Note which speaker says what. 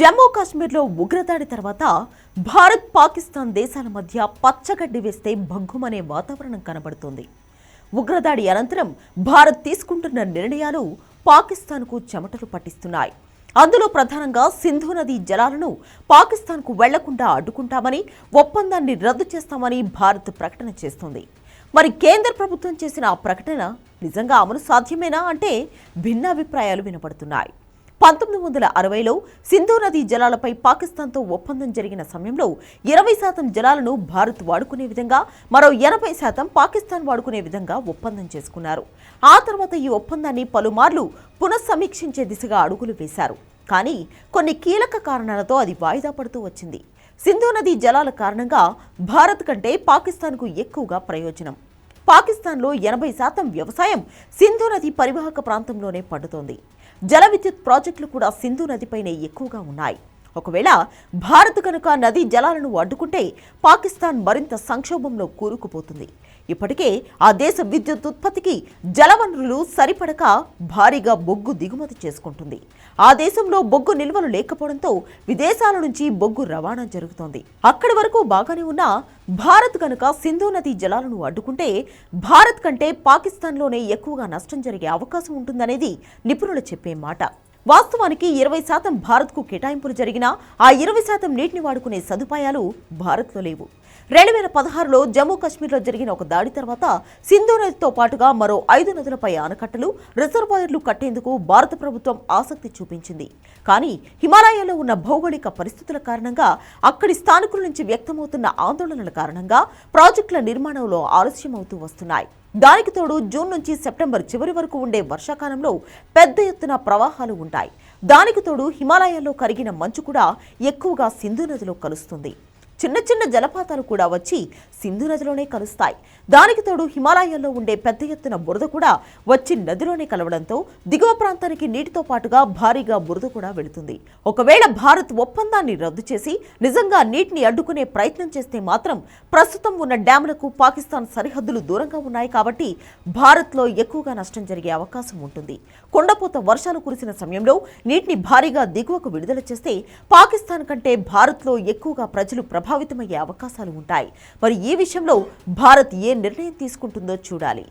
Speaker 1: జమ్మూ కాశ్మీర్లో ఉగ్రదాడి తర్వాత భారత్ పాకిస్తాన్ దేశాల మధ్య పచ్చగడ్డి వేస్తే భగ్గుమనే వాతావరణం కనబడుతోంది. ఉగ్రదాడి అనంతరం భారత్ తీసుకుంటున్న నిర్ణయాలు పాకిస్తాన్కు చెమటలు పట్టిస్తున్నాయి. అందులో ప్రధానంగా సింధు నది జలాలను పాకిస్తాన్కు వెళ్ళకుండా అడ్డుకుంటామని ఒప్పందాన్ని రద్దు చేస్తామని భారత్ ప్రకటన చేస్తోంది. మరి కేంద్ర ప్రభుత్వం చేసిన ఆ ప్రకటన నిజంగా అమలు సాధ్యమేనా అంటే భిన్నాభిప్రాయాలు వినపడుతున్నాయి. పంతొమ్మిది వందల అరవైలో సింధు నదీ జలాలపై పాకిస్తాన్తో ఒప్పందం జరిగిన సమయంలో ఇరవై శాతం జలాలను భారత్ వాడుకునే విధంగా మరో ఎనభై శాతం పాకిస్తాన్ వాడుకునే విధంగా ఒప్పందం చేసుకున్నారు. ఆ తర్వాత ఈ ఒప్పందాన్ని పలుమార్లు పునఃసమీక్షించే దిశగా అడుగులు వేశారు. కానీ కొన్ని కీలక కారణాలతో అది వాయిదా పడుతూ వచ్చింది. సింధు నదీ జలాల కారణంగా భారత్ కంటే పాకిస్తాన్కు ఎక్కువగా ప్రయోజనం. పాకిస్తాన్లో ఎనభై శాతం వ్యవసాయం సింధు నది పరివాహక ప్రాంతంలోనే పండుతోంది. జల విద్యుత్ ప్రాజెక్టులు కూడా సింధు నదిపైనే ఎక్కువగా ఉన్నాయి. ఒకవేళ భారత్ కనుక నదీ జలాలను అడ్డుకుంటే పాకిస్తాన్ మరింత సంక్షోభంలో కూరుకుపోతుంది. ఇప్పటికే ఆ దేశ విద్యుత్ ఉత్పత్తికి జలవనరులు సరిపడక భారీగా బొగ్గు దిగుమతి చేసుకుంటుంది. ఆ దేశంలో బొగ్గు నిల్వలు లేకపోవడంతో విదేశాల నుంచి బొగ్గు రవాణా జరుగుతోంది. అక్కడి వరకు బాగానే ఉన్న భారత్ కనుక సింధు నదీ జలాలను అడ్డుకుంటే భారత్ కంటే పాకిస్తాన్లోనే ఎక్కువగా నష్టం జరిగే అవకాశం ఉంటుందనేది నిపుణులు చెప్పే మాట. వాస్తవానికి ఇరవై శాతం భారత్కు కేటాయింపులు జరిగినా ఆ ఇరవై శాతం నీటిని వాడుకునే సదుపాయాలు భారత్లో లేవు. రెండు వేల పదహారులో జమ్మూ కాశ్మీర్లో జరిగిన ఒక దాడి తర్వాత సింధు నదితో పాటుగా మరో ఐదు నదులపై ఆనకట్టలు రిజర్వాయర్లు కట్టేందుకు భారత ప్రభుత్వం ఆసక్తి చూపించింది. కానీ హిమాలయాల్లో ఉన్న భౌగోళిక పరిస్థితుల కారణంగా అక్కడి స్థానికుల నుంచి వ్యక్తమవుతున్న ఆందోళనల కారణంగా ప్రాజెక్టుల నిర్మాణంలో ఆలస్యం అవుతూ వస్తున్నాయి. దానికి తోడు జూన్ నుంచి సెప్టెంబర్ చివరి వరకు ఉండే వర్షాకాలంలో పెద్ద ఎత్తున ప్రవాహాలు ఉంటాయి. దానికి తోడు హిమాలయాల్లో కరిగిన మంచు కూడా ఎక్కువగా సింధు నదిలో కలుస్తుంది. చిన్న చిన్న జలపాతాలు కూడా వచ్చి సింధు నదిలోనే కలుస్తాయి. దానికి తోడు హిమాలయాల్లో ఉండే పెద్ద ఎత్తున బురద కూడా వచ్చి నదిలోనే కలవడంతో దిగువ ప్రాంతానికి నీటితో పాటుగా భారీగా బురద కూడా వెళుతుంది. ఒకవేళ భారత్ ఒప్పందాన్ని రద్దు చేసి నిజంగా నీటిని అడ్డుకునే ప్రయత్నం చేస్తే మాత్రం ప్రస్తుతం ఉన్న డ్యాములకు పాకిస్తాన్ సరిహద్దులు దూరంగా ఉన్నాయి కాబట్టి భారత్లో ఎక్కువగా నష్టం జరిగే అవకాశం ఉంటుంది. కొండపోత వర్షాలు కురిసిన సమయంలో నీటిని భారీగా దిగువకు విడుదల చేస్తే పాకిస్తాన్ కంటే భారత్లో ఎక్కువగా ప్రజలు ప్రభావితమయ్యే అవకాశాలు ఉంటాయి. మరి ఈ విషయంలో భారత్ ఏ నిర్ణయం తీసుకుంటుందో చూడాలి.